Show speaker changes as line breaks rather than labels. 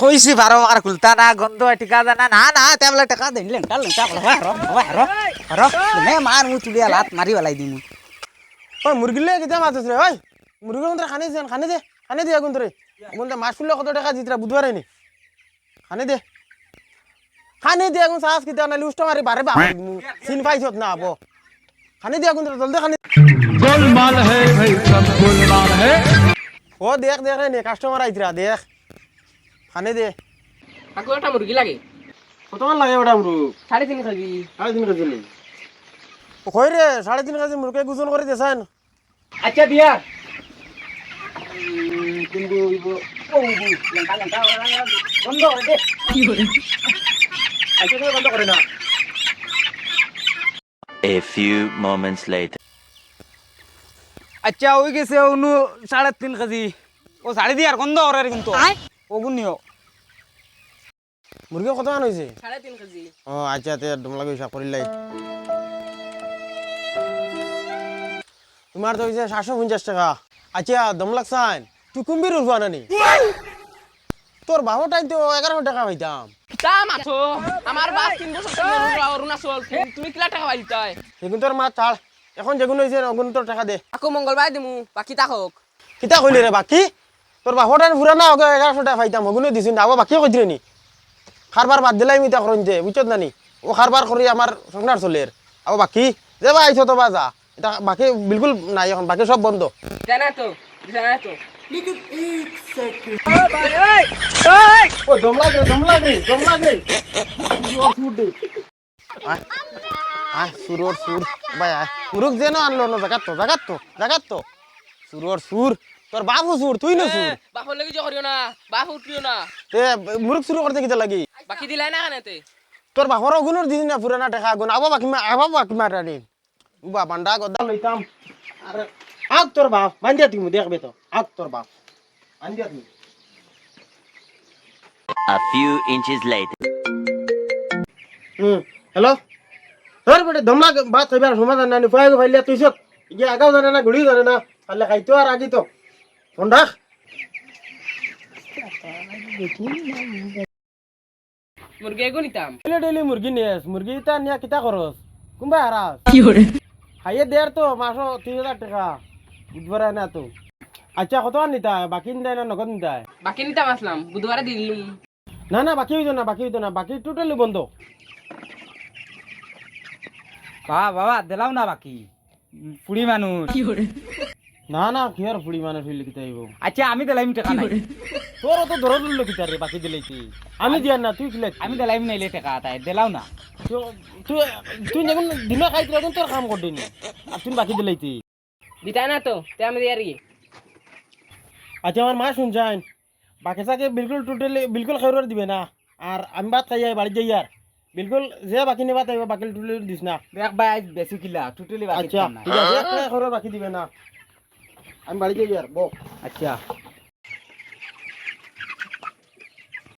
কইছি বারো আর খুলতা না গন্ধ টিকা দা না না তেমলা টাকা দিন লেঙ্কা লেঙ্কা বলে হয় রো হয় রো রো নে মার মু তুলিয়া লাত মারি বেলাই দিমু।
ওই মুরগি মুরগিলে কিতা মাছ রে ওই মুরগি কোন খানে দেন খানে দে খানে দে কোন তোরে কোন মাছ ফুললে কত টাকা জিতরা বুধবার নি? খানে দে। খানে দে কোন সাহস কিতা না লুষ্ট মারি বারে বা সিন পাইছ না আবো খানে দে কোন তোরে জলদি খানে
গোলমাল হে ভাই সব গোলমাল হে।
ও দেখ দেখ রে কাস্টমার আইতরা দেখ। খানি দে।
কাকু একটা মুরগি লাগে।
কতক্ষণ লাগে ওটা মুরগ
সাড়ে তিন কেজি।
সাড়ে তিন কেজি কই রে সাড়ে তিন কেজি মুরগে গুজন করে দেছেন
আচ্ছা দিয়া
বন্ধ করে না
A few moments later.
আচ্ছা ওই গেছে অনু সাড়ে তিন কেজি। ও সাড়ে দিয়ে আর গন্ধ ওরে কিন্তু। নিও
মুরগি কতক্ষণ হয়েছে
সাড়ে তিন কেজি।
ও আচ্ছা তে ডমলা হিসাব করিলাই তোমার তো হয়েছে সাতশো পঞ্চাশ টাকা। আচ্ছা দম লাগছান তুই কুম্বির উঠবা নানি তোর বাবু টাইম তো এগারোশো টাকা পাইতাম
তা আমার বাস তিন বছর অরুণাচল তুমি কিলা টাকা পাইলি তাই?
তোর মা ছাড় এখন যেগুন হয়েছে ওগুন তোর টাকা দে।
আকৌ মঙ্গলবার দিমু বাকি তা হোক
কিতা কইলি রে বাকি? তোর বাবু টাইম ফুরা না ওকে এগারোশো টাকা পাইতাম ওগুলো দিছি না আবার বাকি কইছিলি নি? খারবার বাদ দিলাই মিতা করুন যে বুঝছত নানি ও খারবার করি আমার সংসার চলে আবার বাকি যে বা আইছো তো বা যা। এটা বাকি বিলকুল নাই এখন বাকি সব বন্ধ।
জানা তো জানা তো।
সুরর সুর ভাই সুরুক যেন আনলো না জাগাত তো জাগাত তো জাগাত তো। সুরর সুর তোর বাবু সুর তুই না সুর?
বাপর লাগি যে করিও না বাপ উঠিও না।
তে মুরুক শুরু করতে কিতা লাগি?
বাকি দিলাই না কানেতে
তোর বাপর গুণর দিদি না পুরানা টেকা গুণ আবা বাকি মা আবা বাকি মারানি বা বান্ডা গদা লইতাম আরে আগ তোর বাপ বান্দিয়া তুমি দেখবে তো আগ তোর বাপ বান্দিয়া তুমি
A few inches later.
Hmm hello তোর বেটে দমলা বাত হইবার সমাধান নানি ফুয়াই ফাইলিয়া তুই সত ইয়ে আগাও জানে না ঘুড়ি জানে না তাহলে খাইতো আর আগি তো ফোন রাখ।
মুরগি এগো নিতাম।
ডেলি ডেলি মুরগি নিয়েস মুরগি তা নিয়া কিতা করস কোনবা হারাস খাইয়ে দেয়ার তো মাসো তিন হাজার টাকা। বুধবার না তো। আচ্ছা কত নিতা? বাকি নিতাই না নগদ নিতাই?
বাকি নিতাম আসলাম বুধবারে দিলুম
না না বাকি হইতো না বাকি হইতো না বাকি টোটালি বন্ধ।
বাবা বাবা দিলাও না বাকি। পুরি মানুষ
না না কি আর ফুড়ি মানুষ হইলে কিতা হইব
আচ্ছা আমি দিলাম টাকা নাই।
তোর অত ধরে দিল কিতা রে বাকি দিলেই আমি দিয়ার না তুই কিলে
আমি দিলাম নাইলে টাকা তাই দিলাও না।
তুই তুই যখন দিনে খাইছিল তখন তোর কাম করবি না আর তুই বাকি দিলেই
দিতাই না তো তে আমি দিয়ে আর কি?
আচ্ছা আমার মা শুনছেন বাকি চাকে বিলকুল টোটালি বিলকুল খেউর দিবে না। আর আমি বাদ খাই যাই বাড়ি যাই আর বিলকুল যে বাকি নিবা তাইব বাকি টোটালি দিস না।
দেখ ভাই বেশি কিলা টোটালি বাকি
আচ্ছা ঠিক আছে বাকি দিবে না। আমি বাড়ি যাই আর বো
আচ্ছা